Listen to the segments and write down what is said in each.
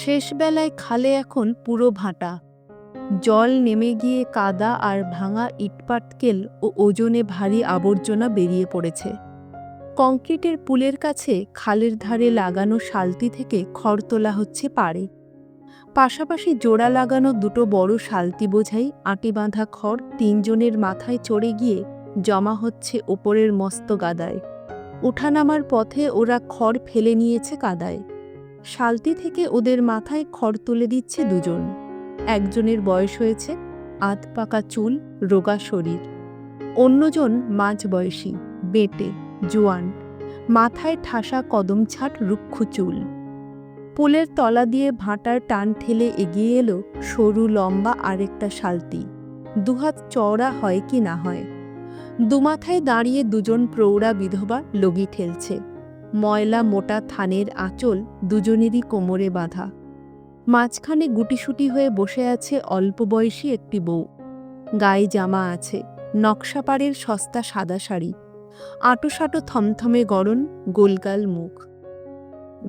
শেষবেলায় খালে এখন পুরো ভাটা। জল নেমে গিয়ে কাদা আর ভাঙা ইটপাটকেল ও ওজনে ভারী আবর্জনা বেরিয়ে পড়েছে। কংক্রিটের পুলের কাছে খালের ধারে লাগানো শালতি থেকে খড় তোলা হচ্ছে পাড়ে। পাশাপাশি জোড়া লাগানো দুটো বড় শালতি বোঝাই আঁটি বাঁধা খড় তিনজনের মাথায় চড়ে গিয়ে জমা হচ্ছে ওপরের মস্ত গাদায়। ওঠানামার পথে ওরা খড় ফেলে নিয়েছে কাদায়। শালতি থেকে ওদের মাথায় খড় তুলে দিচ্ছে দুজন। একজনের বয়স হয়েছে, আধ পাকা চুল, রোগা শরীর। অন্যজন মাঝ বয়সী বেটে। জোয়ান, মাথায় ঠাসা কদম ছাট রুক্ষ চুল। পুলের তলা দিয়ে ভাঁটার টান ঠেলে এগিয়ে এলো সরু লম্বা আরেকটা শালতি। দুহাত চওড়া হয় কি না হয়। দুমাথায় দাঁড়িয়ে দুজন প্রৌঢ়া বিধবা লগি ঠেলছে। ময়লা মোটা থানের আঁচল দুজনেরই কোমরে বাঁধা। মাঝখানে গুটিসুটি হয়ে বসে আছে অল্প বয়সী একটি বউ। গায়ে জামা আছে, নকশাপাড়ের সস্তা সাদা শাড়ি। আঁটোসাঁটো থমথমে গড়ন গোলগাল মুখ।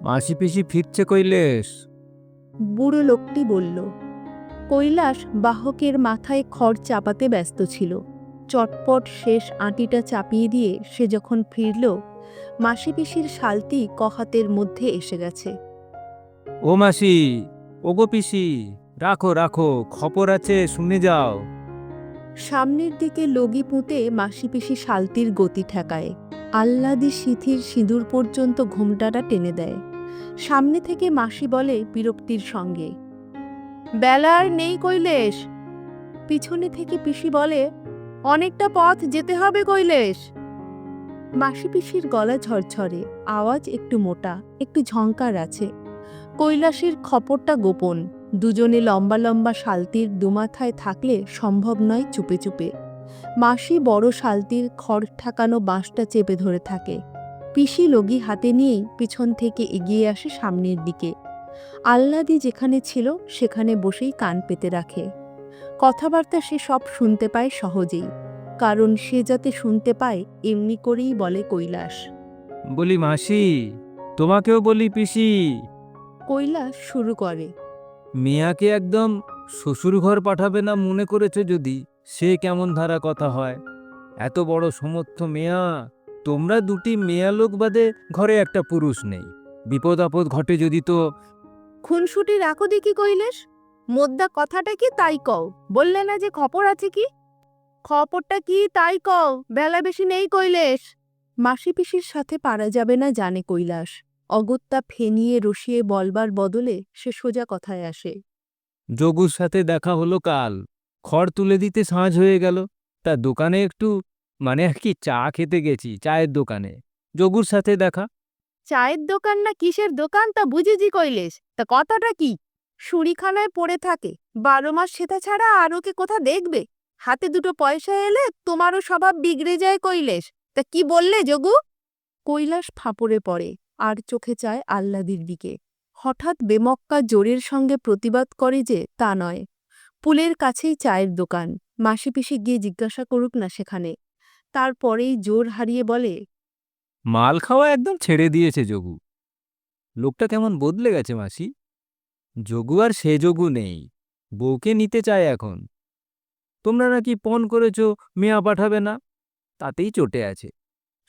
মাসি পিসি ফিরছে কৈলেশ বুড়ো লোকটি বলল কৈলাস বাহকের মাথায় খড় চাপাতে ব্যস্ত ছিল। চটপট শেষ আঁটিটা চাপিয়ে দিয়ে সে যখন ফিরল মাসি পিসির শালতি কহাতের মধ্যে এসে গেছে। ও মাসি ওগো পিসি রাখো রাখো খবর আছে শুনে যাও। সামনের দিকে লগি পুঁতে মাসি পিসি শালতির গতি ঠেকায়। আহ্লাদি সিথির সিঁদুর পর্যন্ত ঘুমটাটা টেনে দেয়। সামনে থেকে মাসি বলে বিরক্তির সঙ্গে, বেলা আর নেই কৈলেশ। পিছনে থেকে পিসি বলে, অনেকটা পথ যেতে হবে কৈলেশ। মাসি পিসির গলা ঝরঝরে, আওয়াজ একটু মোটা, একটু ঝংকার আছে। কৈলাসের খপরটা গোপন। দুজনে লম্বা লম্বা শালতির দুমাথায় থাকলে সম্ভব নয় চুপে চুপে। মাসি বড় শালতির খড় ঠাকানো বাঁশটা চেপে ধরে থাকে। পিসি লগি হাতে নিয়েই পিছন থেকে এগিয়ে আসে সামনের দিকে। আল্লাদি যেখানে ছিল সেখানে বসেই কান পেতে রাখে। কথাবার্তা সে সব শুনতে পায় সহজেই কারণ সে যাতে শুনতে পায় এমনি করেই বলে কৈলাস। বলি মাসি তোমাকেও বলি পিসি। কৈলাস শুরু করে। মিয়াকে একদম শ্বশুর ঘর পাঠাবে না মনে করেছ যদি? সে কেমন ধারা কথা হয়? এত বড় সমর্থ মেয়া। তোমরা দুটি মেয়া লোক বাদে ঘরে একটা পুরুষ নেই। বিপদ আপদ ঘটে যদি তো খুনসুটি রাখো দেখি কৈলেশ। মোদ্দা কথাটা কি তাই কও? বললে না যে খবর আছে কি? খবরটা কি তাই কও? বেলা বেশি নেই কৈলেশ। মাসি পিসির সাথে পারা যাবে না জানে কৈলাস। অগত্যা ফেনিয়ে রসিয়ে বলবার বদলে সে সোজা কথায় আসে। যোগুর সাথে দেখা হলো কাল। খড় তুলে দিতে সাঁঝ হয়ে গেল। তা দোকানে একটু মানে আর কি চা খেতে গেছি চায়ের দোকানে। যোগুর সাথে দেখা। চায়ের দোকান না কিসের দোকান তা বুঝেছি কৈলেশ তা কথাটা কি? সুরিখানায় পড়ে থাকে বারো মাস সেটা ছাড়া আর ওকে কোথা দেখবে? হাতে দুটো পয়সা এলে তোমারও স্বভাব বিগড়ে যায় কৈলেশ তা কি বললে যোগু? কৈলাস ফাপড়ে পড়ে। আর চোখে চায় আহ্লাদির দিকে। হঠাৎ বেমক্কা জোরের সঙ্গে প্রতিবাদ করে যে তা নয়। পুলের কাছেই চায়ের দোকান। মাসি পিসি গিয়ে জিজ্ঞাসা করুক না সেখানে। তারপরেই জোর হারিয়ে বলে, মাল খাওয়া একদম ছেড়ে দিয়েছে যোগু। লোকটা কেমন বদলে গেছে মাসি। যোগু আর সে যোগু নেই। বউকে নিতে চায় এখন। তোমরা নাকি পণ করেছ, মেয়া পাঠাবে না? তাতেই চটে আছে।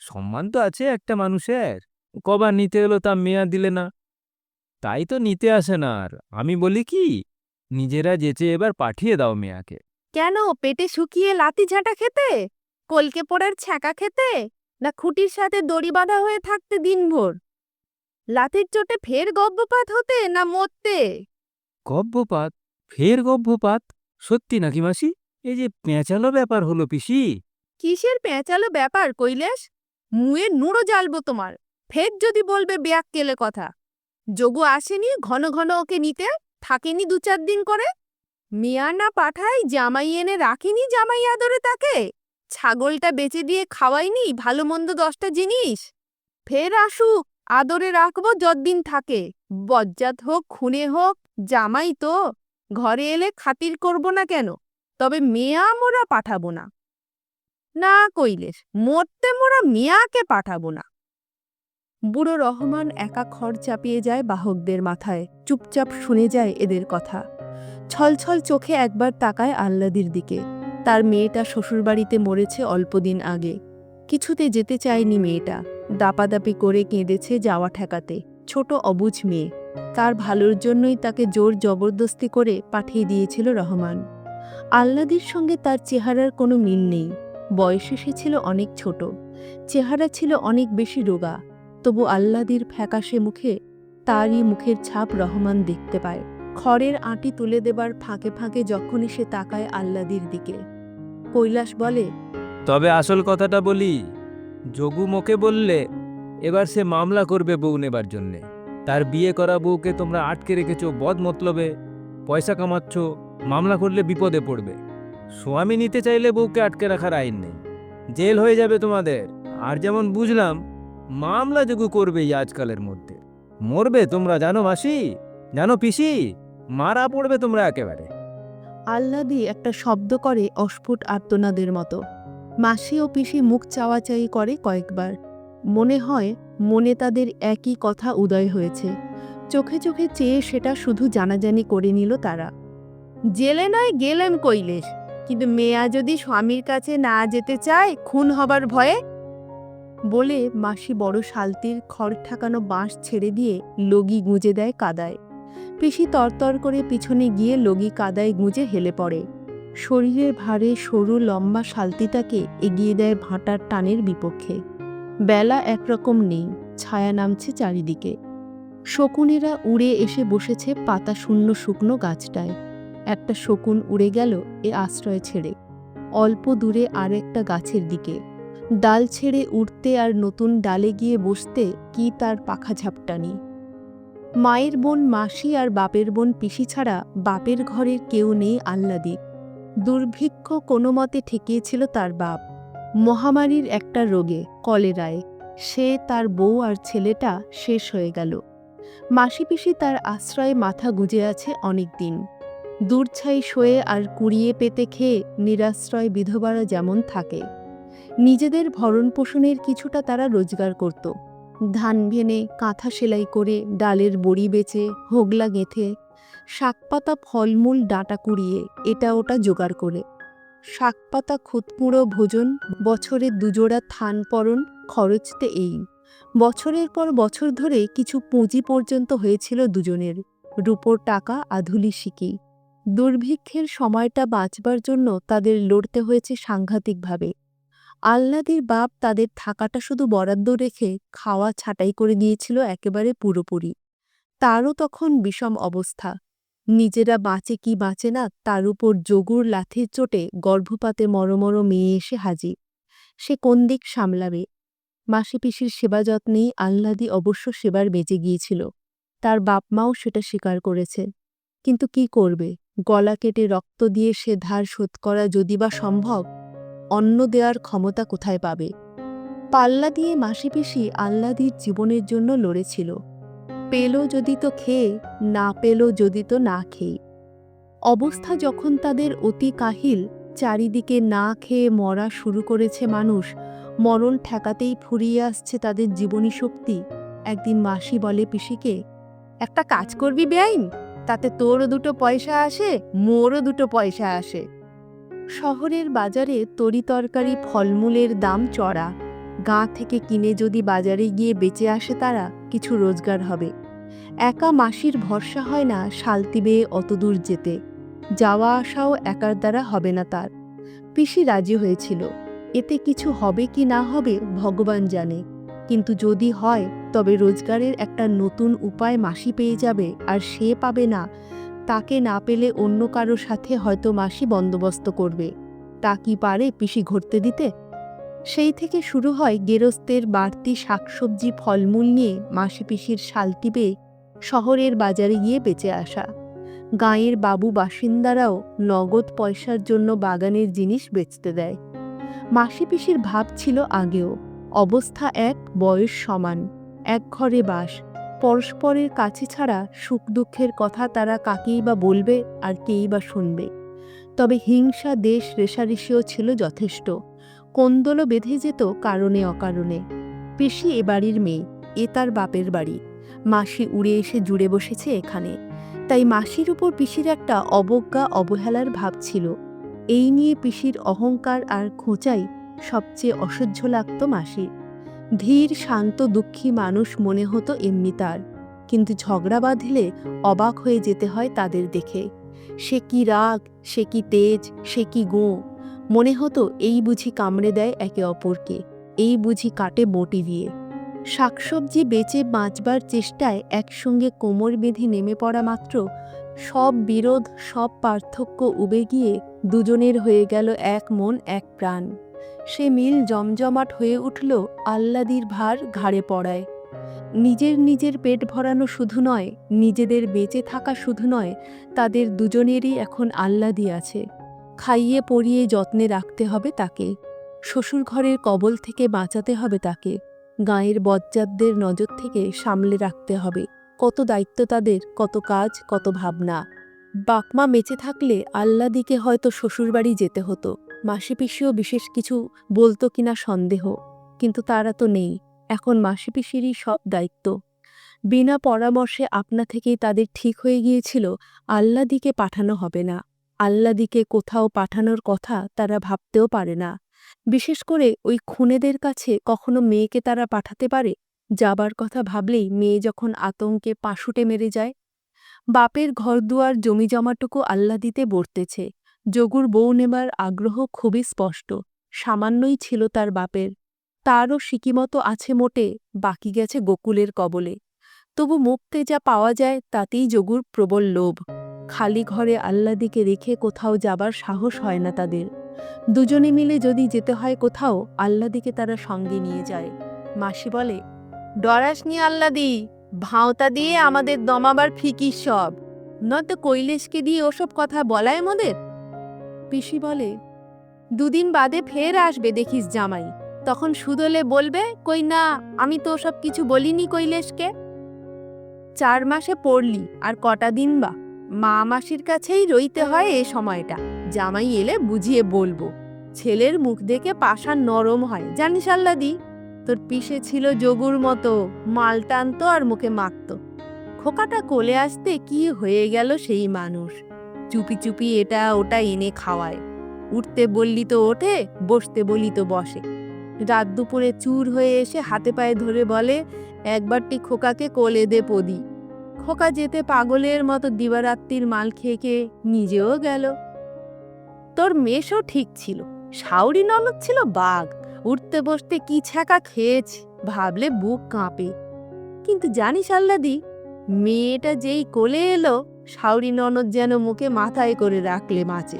সম্মান তো আছে একটা মানুষের। কবার নিতে এলো তা মেয়া দিলে না। তাই তো নিতে আসে না আর। আমি বলি কি নিজেরা যেচে এবার পাঠিয়ে দাও মেয়াকে। কেন? পেটে শুকিয়ে লাতি ঝাঁটা খেতে? কলকে পোড়ার ছ্যাঁকা খেতে? না খুঁটির সাথে দড়ি বাঁধা হয়ে থাকতে দিনভর? লাতির চোটে ফের গর্ভপাত হতে না মরতে? গব্যপাত ফের গব্যপাত সত্যি নাকি মাসি? এই যে পেঁচালো ব্যাপার হলো পিসি। কিসের পেঁচালো ব্যাপার কৈলাস? মুয়ে নুড়ো জ্বালবো তোমার। ফের যদি বলবে ব্যাক কেলে কথা, যোগু আসেনি, ঘন ঘন ওকে নিতে, থাকেনি দু চার দিন করে। মিয়া না পাঠাই জামাই এনে রাখেনি জামাই আদরে তাকে। ছাগলটা বেচে দিয়ে খাওয়াইনি ভালো মন্দ দশটা জিনিস। ফের আসুক, আদরে রাখব, যতদিন থাকে। বজ্জাত হোক, খুনে হোক, জামাই তো, ঘরে এলে খাতির করব না কেন? তবে মেয়া মোরা পাঠাবো না। না কইলেস, মরতে মোরা মিয়াকে পাঠাবো না। বুড়ো রহমান একা খড় চাপিয়ে যায় বাহকদের মাথায়, চুপচাপ শুনে যায় এদের কথা। ছলছল চোখে একবার তাকায় আহ্লাদির দিকে। তার মেয়েটা শ্বশুরবাড়িতে মরেছে অল্পদিন আগে। কিছুতে যেতে চায়নি মেয়েটা। দাপাদাপি করে কেঁদেছে যাওয়া ঠেকাতে। ছোট অবুঝ মেয়ে। তার ভালোর জন্যই তাকে জোর জবরদস্তি করে পাঠিয়ে দিয়েছিল রহমান। আহ্লাদির সঙ্গে তার চেহারার কোনো মিল নেই। বয়সে সে ছিল অনেক ছোট। চেহারা ছিল অনেক বেশি রোগা। তবু আহ্লাদির ফ্যাকাশে মুখে তারই মুখের ছাপ রহমান দেখতে পায়। খড়ের আঁটি তুলে দেবার ফাঁকে ফাঁকে যখনই সে তাকায় আহ্লাদির দিকে। কৈলাস বলে, তবে আসল কথাটা বলি, যোগু মোকে বললে এবার সে মামলা করবে বউ নেবার জন্যে। তার বিয়ে করা বউকে তোমরা আটকে রেখেছ বদ মতলবে পয়সা কামাচ্ছ, মামলা করলে বিপদে পড়বে। স্বামী নিতে চাইলে বউকে আটকে রাখার আইন নেই। জেল হয়ে যাবে তোমাদের। আর যেমন বুঝলাম মামলা যোগু করবেই আজকালের মধ্যে। মরবে তোমরা জানো মাসি? জানো পিসি? মারা পড়বে তোমরা একেবারে। আহ্লাদি একটা শব্দ করে অস্ফুট আর্তনাদের মতো। মাসি ও পিসি মুখ চাওয়াচাই করে কয়েকবার। মনে হয় মনে তাদের একই কথা উদয় হয়েছে। চোখে চোখে চেয়ে সেটা শুধু জানাজানি করে নিল তারা। জেলে নয় গেলেম কইলেস কিন্তু মেয়া যদি স্বামীর কাছে না যেতে চায়, খুন হবার ভয়ে বলে মাসি বড় শালতির খড় ঠাকানো বাঁশ ছেড়ে দিয়ে লগি গুঁজে দেয় কাদায়। পিসি তরতর করে পিছনে গিয়ে লগি কাদায় গুঁজে হেলে পড়ে। শরীরের ভারে সরু লম্বা শালতিটাকে এগিয়ে দেয় ভাঁটার টানের বিপক্ষে। বেলা একরকম নেই, ছায়া নামছে চারিদিকে। শকুনেরা উড়ে এসে বসেছে পাতা শূন্য শুকনো গাছটায়। একটা শকুন উড়ে গেল এ আশ্রয় ছেড়ে। অল্প দূরে আর একটা গাছের দিকে। ডাল ছেড়ে উঠতে আর নতুন ডালে গিয়ে বসতে কি তার পাখা ঝাপটানি? মায়ের বোন মাসি আর বাপের বোন পিসি ছাড়া বাপের ঘরের কেউ নেই আহ্লাদিক দুর্ভিক্ষ কোনো মতে ঠেকিয়েছিল তার বাপ। মহামারীর একটা রোগে, কলেরায়। সে, তার বউ আর ছেলেটা শেষ হয়ে গেল। মাসি পিসি তার আশ্রয়ে মাথা গুজে আছে অনেক দিন দূরছাই শোয়ে আর কুড়িয়ে পেতে খেয়ে নিরাশ্রয় বিধবারা যেমন থাকে। নিজেদের ভরণ পোষণের কিছুটা তারা রোজগার করত। ধান ভেনে, কাঁথা সেলাই করে, ডালের বড়ি বেচে, হোগলা গেঁথে, শাকপাতা, ফলমূল, ডাঁটা কুড়িয়ে, এটা ওটা জোগাড় করে। শাকপাতা খুতপুড়ো ভোজন, বছরে দুজোড়া থান পরন, খরচতে এই। বছরের পর বছর ধরে কিছু পুঁজি পর্যন্ত হয়েছিল দুজনের, রূপোর টাকা, আধুলি শিকি। দুর্ভিক্ষের সময়টা বাঁচবার জন্য তাদের লড়তে হয়েছে সাংঘাতিকভাবে। আহ্লাদির বাপ তাদের থাকাটা শুধু বরাদ্দ রেখে খাওয়া ছাঁটাই করে দিয়েছিল একেবারে পুরোপুরি। তারও তখন বিষম অবস্থা। নিজেরা বাঁচে কি বাঁচে না তার উপর যোগুর লাথির চোটে গর্ভপাতে মরমর মেয়ে এসে হাজির। সে কোন দিক সামলাবে? মাসি পিসির সেবা যত্নেই আহ্লাদি অবশ্য সেবার বেঁচে গিয়েছিল। তার বাপ মাও সেটা স্বীকার করেছে। কিন্তু কি করবে? গলা কেটে রক্ত দিয়ে সে ধার শোধ করা যদি বা সম্ভব অন্ন দেওয়ার ক্ষমতা কোথায় পাবে? পাল্লা দিয়ে মাসি পিসি আহ্লাদির জীবনের জন্য লড়েছিল। পেল যদি তো খেয়ে, না পেল যদি তো না খেয়ে। অবস্থা যখন তাদের অতি কাহিল, চারিদিকে না খেয়ে মরা শুরু করেছে মানুষ, মরণ ঠেকাতেই ফুরিয়ে আসছে তাদের জীবনী শক্তি। একদিন মাসি বলে পিসিকে, একটা কাজ করবি বেআইন, তাতে তোরও দুটো পয়সা আসে, মোরও দুটো পয়সা আসে। শহরের বাজারে তরিতরকারি ফলমূলের দাম চড়া। গাঁ থেকে কিনে যদি বাজারে গিয়ে বেঁচে আসে তারা, কিছু রোজগার হবে। একা মাসির ভরসা হয় না শালতি বেয়ে অতদূর যেতে। যাওয়া আসাও একার দ্বারা হবে না তার। পিসি রাজি হয়েছিল। এতে কিছু হবে কি না হবে ভগবান জানে। কিন্তু যদি হয়, তবে রোজগারের একটা নতুন উপায় মাসি পেয়ে যাবে আর সে পাবে না তাকে না পেলে অন্য কারও সাথে হয়তো মাসি বন্দোবস্ত করবে। তা কি পারে পিসি ঘটতে দিতে? সেই থেকে শুরু হয় গেরস্তের বাড়তি শাকসবজি, ফলমূল নিয়ে মাসি পিসির শালটি পেয়ে শহরের বাজারে গিয়ে বেঁচে আসা। গাঁয়ের বাবু বাসিন্দারাও নগদ পয়সার জন্য বাগানের জিনিস বেচতে দেয়। মাসি পিসির ভাব ছিল আগেও। অবস্থা এক, বয়স সমান। এক ঘরে বাস। পরস্পরের কাছে ছাড়া সুখ দুঃখের কথা তারা কাকেই বা বলবে আর কেই বা শুনবে। তবে হিংসা, দেশ, রেশারেশিও ছিল যথেষ্ট। কোন্দলও বেঁধে যেত কারণে অকারণে। পিসি এ বাড়ির মেয়ে, এ তার বাপের বাড়ি। মাসি উড়ে এসে জুড়ে বসেছে এখানে। তাই মাসির উপর পিসির একটা অবজ্ঞা, অবহেলার ভাব ছিল। এই নিয়ে পিসির অহংকার আর খোঁচাই সবচেয়ে অসহ্য লাগত মাসি ধীর, শান্ত, দুঃখী মানুষ মনে হতো এমনি তার। কিন্তু ঝগড়া বাঁধলে অবাক হয়ে যেতে হয় তাদের দেখে। সে কি রাগ, সে কি তেজ, সে কি গোঁ? মনে হতো এই বুঝি কামড়ে দেয় একে অপরকে, এই বুঝি কাটে বটি দিয়ে। শাকসবজি বেচে বাঁচবার চেষ্টায় একসঙ্গে কোমর বেঁধে নেমে পড়া মাত্র সব বিরোধ, সব পার্থক্য উবে গিয়ে দুজনের হয়ে গেল এক মন, এক প্রাণ। সে মিল জমজমাট হয়ে উঠল আল্লাদির ভার ঘাড়ে পড়ায়। নিজের নিজের পেট ভরানো শুধু নয়, নিজেদের বেঁচে থাকা শুধু নয়, তাদের দুজনেরই এখন আল্লাদি আছে। খাইয়ে পরিয়ে যত্নে রাখতে হবে তাকে। শ্বশুর ঘরের কবল থেকে বাঁচাতে হবে তাকে। গাঁয়ের বজ্জাতদের নজর থেকে সামলে রাখতে হবে। কত দায়িত্ব তাদের, কত কাজ, কত ভাবনা। বাকমা বেঁচে থাকলে আল্লাদিকে হয়তো শ্বশুরবাড়ি যেতে হতো। মাসি পিসিও বিশেষ কিছু বলতো কিনা সন্দেহ, কিন্তু তারা তো নেই। এখন মাসি পিসিরই সব দায়িত্ব। বিনা পরামর্শে আপনা থেকেই তাদের ঠিক হয়ে গিয়েছিল, আল্লাদিকে পাঠানো হবে না। আল্লাদিকে কোথাও পাঠানোর কথা তারা ভাবতেও পারে না। বিশেষ করে ওই খুনেদের কাছে কখনো মেয়েকে তারা পাঠাতে পারে? যাবার কথা ভাবলেই মেয়ে যখন আতঙ্কে পাশুটে মেরে যায়। বাপের ঘরদুয়ার জমিজমাটুকু আল্লাদিতে বর্তেছে। যোগুর বউ নেবার আগ্রহ খুবই স্পষ্ট, সামান্যই ছিল তার বাপের। তারও সিকিমতো আছে মোটে, বাকি গেছে গোকুলের কবলে। তবু মুক্তে যা পাওয়া যায়, তাতেই যোগুর প্রবল লোভ। খালি ঘরে আল্লাদিকে রেখে কোথাও যাবার সাহস হয় না তাদের। দুজনে মিলে যদি যেতে হয় কোথাও আল্লাদিকে তারা সঙ্গে নিয়ে যায়। মাসি বলে, ডরাস নি আল্লাদি ভাঁওতা দিয়ে আমাদের দমাবার ফিকির সব। নয়তো কৈলেশকে দিয়ে ওসব কথা বলায় মোদের? পিসি বলে, দুদিন বাদে ফের আসবে দেখিস জামাই। তখন সুদলে বলবে, কই না, আমি তো সব কিছু বলিনি কৈলেশকে। চার মাসে পড়লি, আর কটা দিন বা? মা মাসির কাছেই রইতে হয় এ সময়টা। জামাই এলে বুঝিয়ে বলব, ছেলের মুখ দেখে পাশার নরম হয়, জানিস আল্লাদি? তোর পিসে ছিল যোগুর মতো, মাল টানতো আর মুখে মাখত। খোকাটা কোলে আসতে কি হয়ে গেল সেই মানুষ? চুপি চুপি এটা ওটা এনে খাওয়ায়। উঠতে বললি তো ওঠে, বসতে বলি তো বসে। রাত দুপুরে চুর হয়ে এসে হাতে পায়ে ধরে বলে একবারটি খোকাকে কোলে দে পদি। খোকা যেতে পাগলের মতো দিবারাত্রির মাল খেয়ে খেয়ে নিজেও গেল। তোর মেষও ঠিক ছিল শাউরি ননদ ছিল বাঘ, উঠতে বসতে কি ছ্যাঁকা খেয়েছি, ভাবলে বুক কাঁপে। কিন্তু জানিস আল্লাদি, মেয়েটা যেই কোলে এলো শাউরি ননদ যেন মুখে মাথায় করে রাখলে মাছে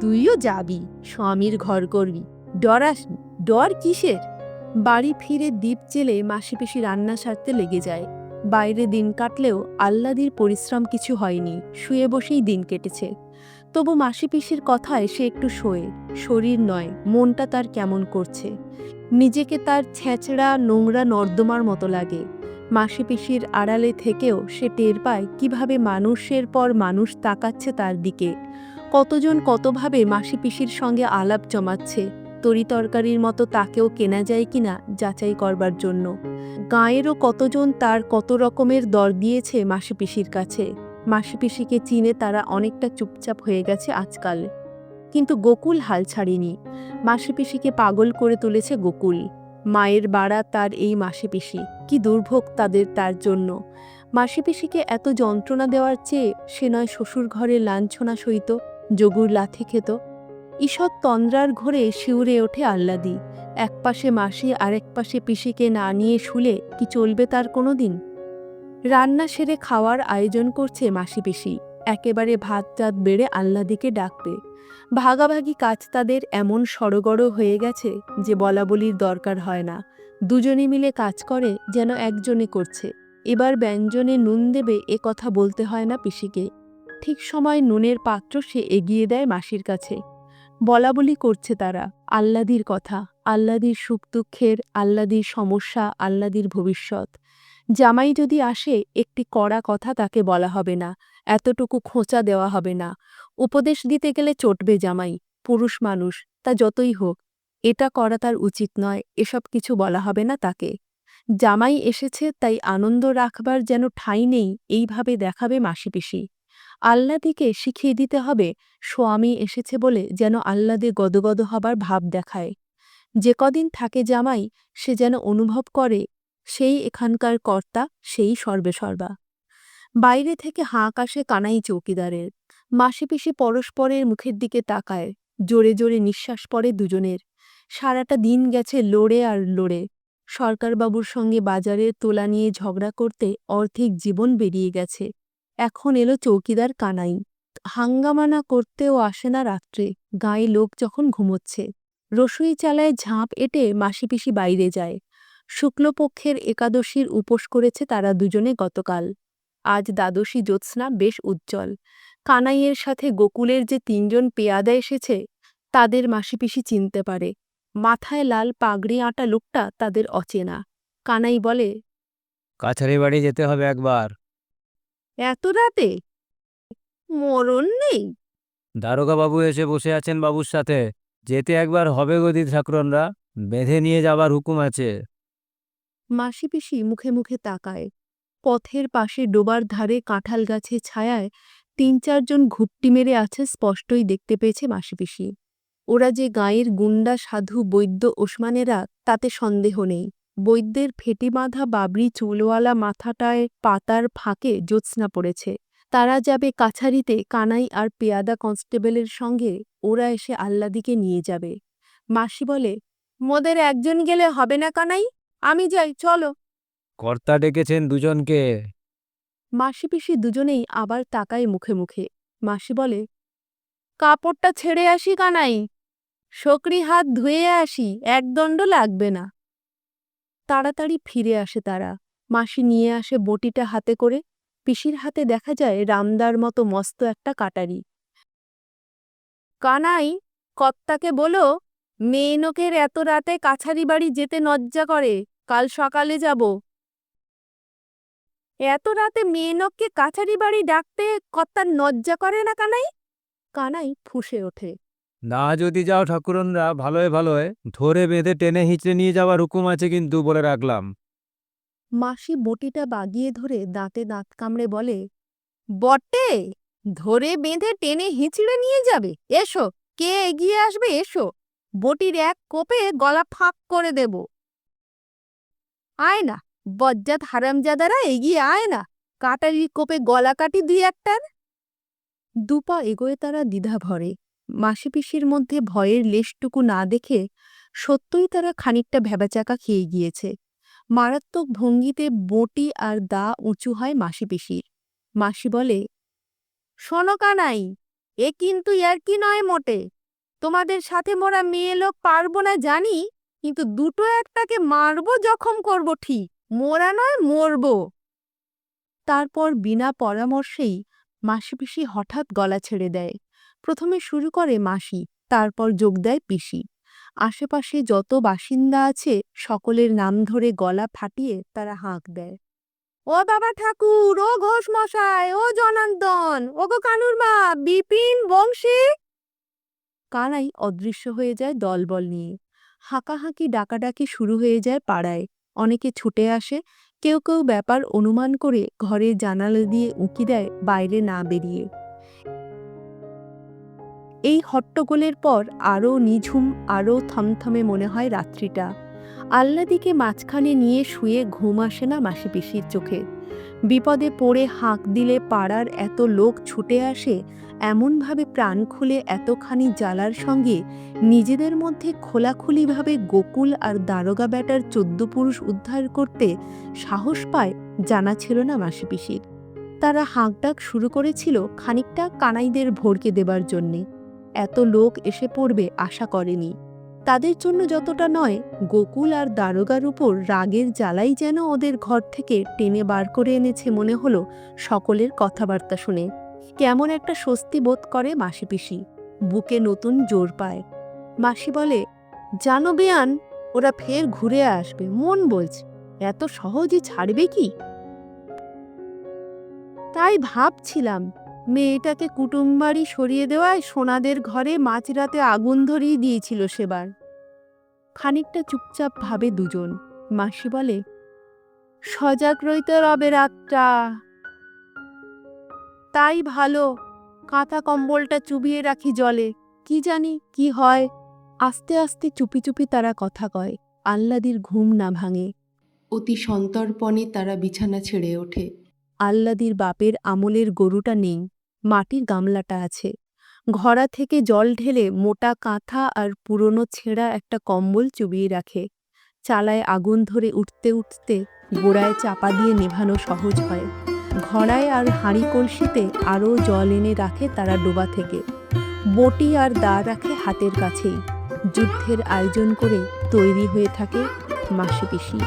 তুইও যাবি, স্বামীর ঘর করবি। ডরাস? ডর কিসের? বাড়ি ফিরে দ্বীপ জেলে মাসি পিসি রান্না সারতে লেগে যায়। বাইরে দিন কাটলেও আল্লাদির পরিশ্রম কিছু হয়নি, শুয়ে বসেই দিন কেটেছে। তবু মাসি পিসির কথায় সে একটু শোয়ে, শরীর নয়, মনটা তার কেমন করছে। নিজেকে তার ছেঁচড়া, নোংরা নর্দমার মতো লাগে। মাসি পিসির আড়ালে থেকেও সে টের পায় কীভাবে মানুষের পর মানুষ তাকাচ্ছে তার দিকে। কতজন কতভাবে মাসি পিসির সঙ্গে আলাপ জমাচ্ছে তরি তরকারির মতো তাকেও কেনা যায় কিনা যাচাই করবার জন্য। গাঁয়েরও কতজন তার কত রকমের দর দিয়েছে মাসি পিসির কাছে। মাসি পিসিকে চিনে তারা অনেকটা চুপচাপ হয়ে গেছে আজকাল। কিন্তু গোকুল হাল ছাড়েনি। মাসি পিসিকে পাগল করে তুলেছে গোকুল। মায়ের বাড়া তার এই মাসি পিসি কি দুর্ভোগ তাদের তার জন্য। মাসি পিসিকে এত যন্ত্রণা দেওয়ার চেয়ে সে নয় শ্বশুর ঘরে লাঞ্ছনা সইত, যোগুর লাথি খেত। ঈষৎ তন্দ্রার ঘরে শিউরে ওঠে আহ্লাদি। এক পাশে মাসি আরেক পাশে পিসিকে না নিয়ে শুলে কি চলবে তার কোনো দিন রান্না সেরে খাওয়ার আয়োজন করছে মাসি পিসি একেবারে ভাত টাত বেড়ে আহ্লাদিকে ডাকবে। ভাগাভাগি কাজ তাদের এমন সড়গড় হয়ে গেছে যে বলাবলির দরকার হয় না। দুজনে মিলে কাজ করে যেন একজনে করছে। এবার ব্যঞ্জনে নুন দেবে এ কথা বলতে হয় না পিসিকে। ঠিক সময় নুনের পাত্র সে এগিয়ে দেয় মাসির কাছে। বলা বলি করছে তারা আল্লাদির কথা আল্লাদির সুখ দুঃখের আল্লাদির সমস্যা আল্লাদির ভবিষ্যৎ। জামাই যদি আসে, একটি কড়া কথা তাকে বলা হবে না, এতটুকু খোঁচা দেওয়া হবে না। উপদেশ দিতে গেলে চটবে জামাই, পুরুষ মানুষ, তা যতই হোক, এটা করা তার উচিত নয়, এসব কিছু বলা হবে না তাকে। জামাই এসেছে, তাই আনন্দ রাখবার যেন ঠাঁই নেই, এইভাবে দেখাবে মাসিপিসি আল্লাদিকে শিখিয়ে দিতে হবে, স্বামী এসেছে বলে যেন আহ্লাদে গদগদ হবার ভাব দেখায়। যে কদিন থাকে জামাই, সে যেন অনুভব করে সেই এখানকার কর্তা সেই সর্বেসর্বা বাইরে থেকে হাঁক আসে কানাই চৌকিদারের। মাসিপিসি পরস্পরের মুখের দিকে তাকায়, জোরে জোরে নিঃশ্বাস পড়ে দুজনের। সারাটা দিন গেছে লড়ে আর লড়ে। সরকারবাবুর সঙ্গে বাজারের তোলা নিয়ে ঝগড়া করতে অর্ধেক জীবন বেরিয়ে গেছে। এখন এলো চৌকিদার কানাই। হাঙ্গামানা করতেও আসে না রাত্রে। গায়ে লোক যখন ঘুমোচ্ছে। রসুই চালায় ঝাঁপ এঁটে মাসিপিসি বাইরে যায়। শুক্লপক্ষের একাদশীর উপোস করেছে তারা দুজনে গতকাল। আজ দ্বাদশী জ্যোৎস্না বেশ উজ্জ্বল। কানাইয়ের সাথে গোকুলের যে তিনজন পেয়াদা এসেছে তাদের মাসিপিসি চিনতে পারে। মাথায় লাল পাগড়ি আঁটা লোকটা তাদের অচেনা। কানাই বলে কাছারি বাড়ি যেতে হবে একবার। এত রাতে? মরণ নেই? দারোগা বাবু এসে বসে আছেন বাবুর সাথে। যেতে একবার হবে গদি ঠাকুরনরা। বেঁধে নিয়ে যাবার হুকুম আছে। মাসিপিসি মুখে মুখে তাকায়। পথের পাশে ডোবার ধারে কাঁঠাল গাছে ছায়ায় তিন চারজন ঘুপটি মেরে আছে স্পষ্টই দেখতে পেয়েছে মাসিপিসি ওরা যে গাঁয়ের গুন্ডা, সাধু, বৈদ্য, ওসমানেরা, তাতে সন্দেহ নেই। বৈদ্যের ফেটি বাঁধা বাবরি চুলওয়ালা মাথাটায় পাতার ফাঁকে জ্যোৎস্না পড়েছে। তারা যাবে কাছারিতে কানাই আর পেয়াদা কনস্টেবলের সঙ্গে, ওরা এসে আল্লাদিকে নিয়ে যাবে। মাসি বলে, মোদের একজন গেলে হবে না কানাই? আমি যাই চলো। কর্তা ডেকেছেন দুজনকে। মাসি পিসি দুজনেই আবার তাকায় মুখে মুখে। মাসি বলে কাপড়টা ছেড়ে আসি কানাই। শকরি হাত ধুয়ে আসি এক দণ্ড লাগবে না। তাড়াতাড়ি ফিরে আসে তারা। মাসি নিয়ে আসে বটিটা হাতে করে। পিসির হাতে দেখা যায় রামদার মতো মস্ত একটা কাটারি। কানাই কর্তাকে বলো মেয়েনকের এত রাতে কাছারি বাড়ি যেতে নজ্জা করে। কাল সকালে যাব। এত রাতে মেয়েনককে কাছারি বাড়ি ডাকতে কর্তার নজ্জা করে না কানাই? কানাই ফুঁসে ওঠে। না যদি যাও ঠাকুরনরা ভালোয় ভালোয়। ধরে বেঁধে টেনে হিঁচড়ে নিয়ে যাওয়ার হুকুম আছে কিন্তু বলে রাখলাম। মাসি বটিটা বাগিয়ে ধরে দাঁতে দাঁত কামড়ে বলে বটে ধরে বেঁধে টেনে হিঁচড়ে নিয়ে যাবে। এসো কে এগিয়ে আসবে এসো। বটির এক কোপে গলা ফাঁক করে দেব। আয় না বজ্জাত হারামজাদারা এগিয়ে আয় না কাটারির কোপে গলা কাটি দুই একটার। দুপা এগোয়ে তারা দ্বিধা ভরে মাসি পিসির মধ্যে ভয়ের লেশটুকু না দেখে সত্যই তারা খানিকটা ভেবাচাকা খেয়ে গিয়েছে। মারাত্মক ভঙ্গিতে বটি আর দা উঁচু হয় মাসি পিসির মাসি বলে, শোনো কানাই, এ কিন্তু ইয়ার কি নয় মোটে। তোমাদের সাথে মোরা মেয়ে লোক পারব না জানি? কিন্তু দুটো একটাকে মারব, জখম করব, ঠিক। মোরা নয়, মরব। তারপর বিনা পরামর্শেই মাসিপিসি হঠাৎ গলা ছেড়ে দেয়। প্রথমে শুরু করে মাসি, তারপর যোগ দেয় পিসি। আশেপাশে যত বাসিন্দা আছে, সকলের নাম ধরে গলা ফাটিয়ে তারা হাঁক দেয়। ও বাবা ঠাকুর, ও ঘোষ মশাই, ও জনার্দন ও গো কানুর মা, বিপিন, বংশী। কানাই অদৃশ্য হয়ে যায় দলবল নিয়ে। হাঁকাহাঁকি, ডাকাডাকি শুরু হয়ে যায় পাড়ায়। অনেকে ছুটে আসে, কেউ কেউ ব্যাপার অনুমান করে ঘরের জানালা দিয়ে উঁকি দেয় বাইরে না বেরিয়ে। এই হট্টগোলের পর আরও নিঝুম, আরও থমথমে মনে হয় রাত্রিটা। আল্লাদিকে মাঝখানে নিয়ে শুয়ে ঘুম আসে না মাসি পিসির চোখে। বিপদে পড়ে হাঁক দিলে পাড়ার এত লোক ছুটে আসে, এমনভাবে প্রাণ খুলে এতখানি জ্বালার সঙ্গে নিজেদের মধ্যে খোলাখুলিভাবে গোকুল আর দারোগা ব্যাটার চোদ্দ পুরুষ উদ্ধার করতে সাহস পায় জানা ছিল না মাসি পিসির। তারা হাঁকডাক শুরু করেছিল খানিকটা কানাইদের ভরকে দেবার জন্যে। এত লোক এসে পড়বে আশা করেনি। তাদের জন্য যতটা নয়, গোকুল আর দারোগার উপর রাগের জ্বালাই যেন ওদের ঘর থেকে টেনে বার করে এনেছে মনে হলো সকলের কথাবার্তা শুনে। কেমন একটা স্বস্তি বোধ করে মাসি পিসি। বুকে নতুন জোর পায়। মাসি বলে, জানো বেয়ান, ওরা ফের ঘুরে আসবে, মন বলছে। এত সহজে ছাড়বে কি? তাই ভাবছিলাম মেয়েটাকে কুটুমবাড়ি সরিয়ে দেওয়ায় সোনাদের ঘরে মাঝরাতে আগুন ধরিয়ে দিয়েছিল সেবার। খানিকটা চুপচাপ ভাবে দুজন। মাসি বলে সজাগ রইতে রবে রাতটা। তাই ভালো। কাঁথা কম্বলটা চুবিয়ে রাখি জলে। কি জানি কি হয়? আস্তে আস্তে চুপি চুপি তারা কথা কয়। আল্লাদির ঘুম না ভাঙে। অতি সন্তর্পণে তারা বিছানা ছেড়ে ওঠে। আল্লাদির বাপের আমলের গরুটা নেই। মাটির গামলাটা আছে। ঘড়া থেকে জল ঢেলে মোটা কাঁথা আর পুরনো ছেঁড়া একটা কম্বল চুবিয়ে রাখে। চালায় আগুন ধরে উঠতে উঠতে গোড়ায় চাপা দিয়ে নেভানো সহজ হয়। ঘড়ায় আর হাঁড়ি কলসিতে আরও জল এনে রাখে তারা ডোবা থেকে। বটি আর দা রাখে হাতের কাছেই। যুদ্ধের আয়োজন করে তৈরি হয়ে থাকে মাসি পিসি